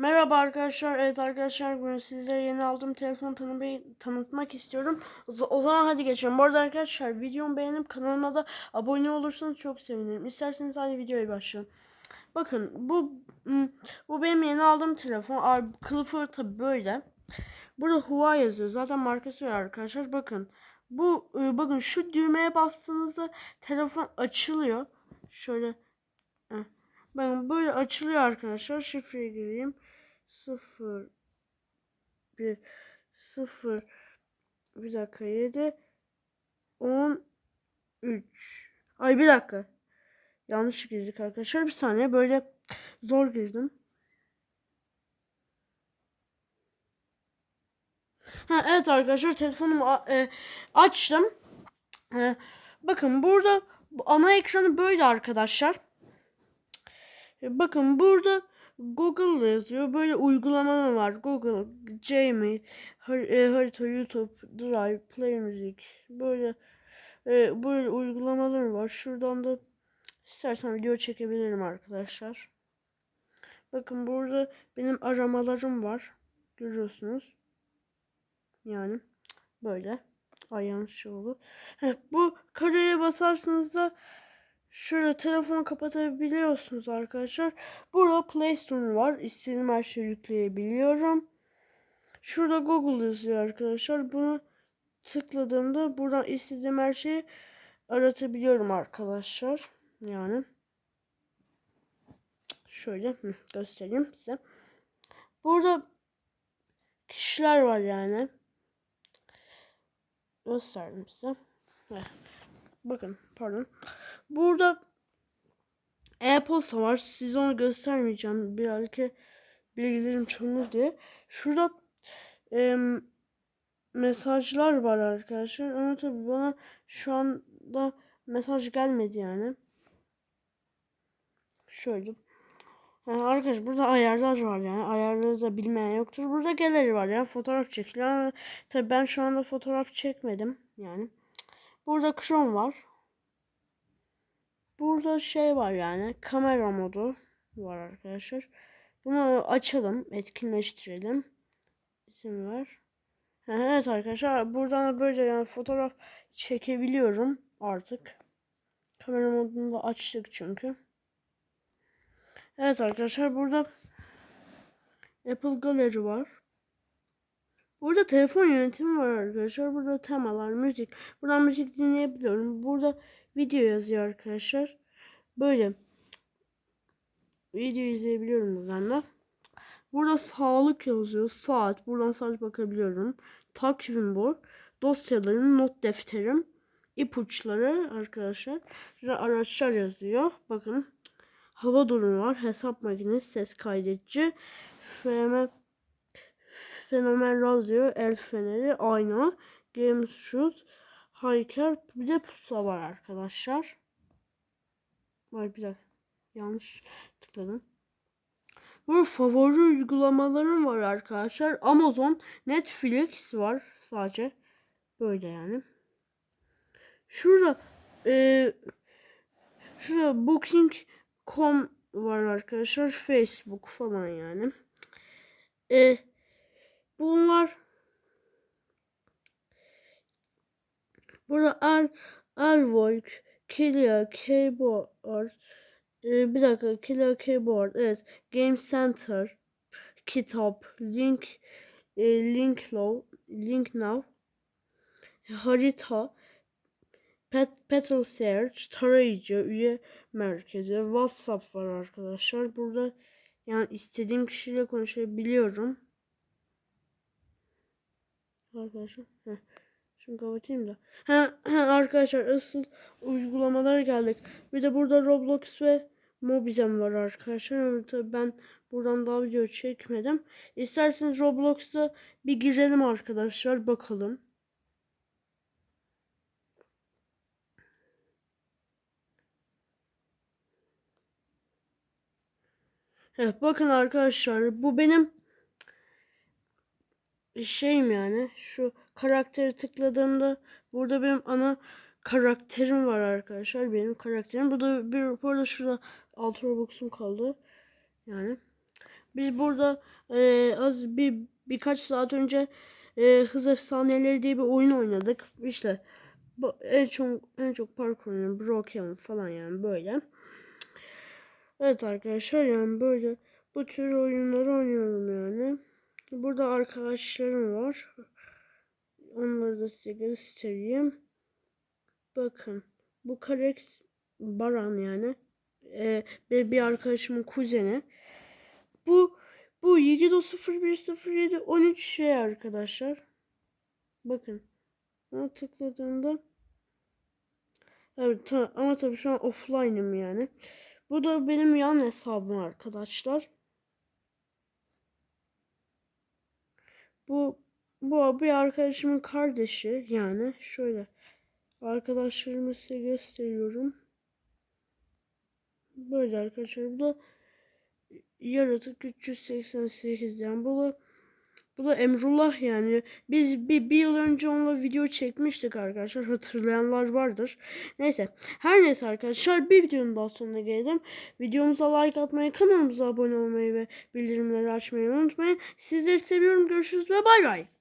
Merhaba arkadaşlar. Evet arkadaşlar bugün sizlere yeni aldığım telefon tanımayı tanıtmak istiyorum. O za- o zaman hadi geçelim. Bu arada arkadaşlar videomu beğenip kanalıma da abone olursanız çok sevinirim. İsterseniz hadi videoya başlayalım. Bakın bu hmm, bu benim yeni aldığım telefon. Kılıfı tabi böyle. Burada Huawei yazıyor. Zaten markası var arkadaşlar. Bakın. Bu e, bakın şu düğmeye bastığınızda telefon açılıyor. Şöyle. Bakın böyle açılıyor arkadaşlar. Şifreye gireyim. 0 1 0 bir dakika 7 10 3 Ay bir dakika. Yanlış girdik arkadaşlar. Bir saniye böyle zor girdim. Ha, evet arkadaşlar telefonumu e, açtım. E, bakın burada bu ana ekranı böyle arkadaşlar. E, Bakın burada Google yazıyor. Böyle uygulamalar var. Google, Gmail, e, harita, YouTube, Drive, Play Music. Böyle e, böyle uygulamalar var. Şuradan da istersen video çekebilirim arkadaşlar. Bakın burada benim aramalarım var. Görüyorsunuz. Yani böyle. Ay yanlış oldu. Heh, bu kareye basarsanız da Şöyle telefonu kapatabiliyorsunuz arkadaşlar. Burada Play Store var. İstediğim her şeyi yükleyebiliyorum. Şurada Google yazıyor arkadaşlar. Bunu tıkladığımda buradan istediğim her şeyi aratabiliyorum arkadaşlar. Yani şöyle göstereyim size. Burada kişiler var yani. Gösterdim size. Bakın pardon. Burada e-posta var. Size onu göstermeyeceğim. Belki bilgilerim çoğunur diye. Şurada em, mesajlar var arkadaşlar. Ama tabii bana şu anda mesaj gelmedi yani. Şöyle. Yani arkadaşlar burada ayarlar var yani. Ayarları da bilmeyen yoktur. Burada galeri var yani. Fotoğraf. Ama Tabii ben şu anda fotoğraf çekmedim yani. Burada Chrome var. Burada şey var yani kamera modu var arkadaşlar. Bunu açalım, etkinleştirelim. İsim ver. Evet arkadaşlar buradan da böyle yani fotoğraf çekebiliyorum artık. Kamera modunu da açtık çünkü. Evet arkadaşlar burada Apple Gallery var. Burada telefon yönetimi var arkadaşlar. Burada temalar, müzik. Buradan müzik dinleyebiliyorum. Burada video yazıyor arkadaşlar. Böyle video izleyebiliyorum buradan da. Burada sağlık yazıyor. Saat. Buradan saat bakabiliyorum. Takvim bu. Dosyalarım, not defterim. ipuçları arkadaşlar. Araçlar yazıyor. Bakın. Hava durumu var. Hesap makinesi, ses kaydedici. FM, fenomen radyo, el feneri, ayna, game shoot, Hayker bir de pusula var arkadaşlar. Ay bir dakika. Yanlış tıkladım. Burada favori uygulamalarım var arkadaşlar. Amazon, Netflix var sadece. Böyle yani. Şurada e, şurada Booking.com var arkadaşlar. Facebook falan yani. E, bunlar Burada El, Elvoik, Kilia, Keyboard, e, bir dakika Kilia Keyboard, evet, Game Center, Kitap, Link, e, Link Now, Link Now, Harita, Pet, Petal Search, tarayıcı, üye merkezi, WhatsApp var arkadaşlar. Burada yani istediğim kişiyle konuşabiliyorum. Arkadaşlar. Heh. Şunu kapatayım da. Ha, ha, arkadaşlar asıl uygulamalara geldik. Bir de burada Roblox ve Mobizem var arkadaşlar. Ama tabii ben buradan daha video çekmedim. İsterseniz Roblox'ta bir girelim arkadaşlar. Bakalım. Evet bakın arkadaşlar bu benim şeyim yani şu karakteri tıkladığımda burada benim ana karakterim var arkadaşlar benim karakterim burada bir burada şurada altı robux'um kaldı yani Biz burada e, az bir birkaç saat önce e, Hız Efsaneleri diye bir oyun oynadık. İşte bu en çok en çok parkur oyunu Broken falan yani böyle. Evet arkadaşlar yani böyle bu tür oyunları oynuyorum yani. Burada arkadaşlarım var. Onları da size göstereyim. Bakın bu Karex Baran yani. Ee, bir, arkadaşımın kuzeni. Bu bu 7.0107 13 şey arkadaşlar. Bakın. Ona tıkladığımda Evet ta- ama tabii şu an offline'ım yani. Bu da benim yan hesabım arkadaşlar. Bu bu bir arkadaşımın kardeşi yani şöyle arkadaşlarımı size gösteriyorum. Böyle arkadaşlar bu da yaratık 388 yani bu da bu da Emrullah yani. Biz bir, bir yıl önce onunla video çekmiştik arkadaşlar. Hatırlayanlar vardır. Neyse. Her neyse arkadaşlar bir videonun daha sonuna geldim. Videomuza like atmayı, kanalımıza abone olmayı ve bildirimleri açmayı unutmayın. Sizleri seviyorum. Görüşürüz ve bay bay.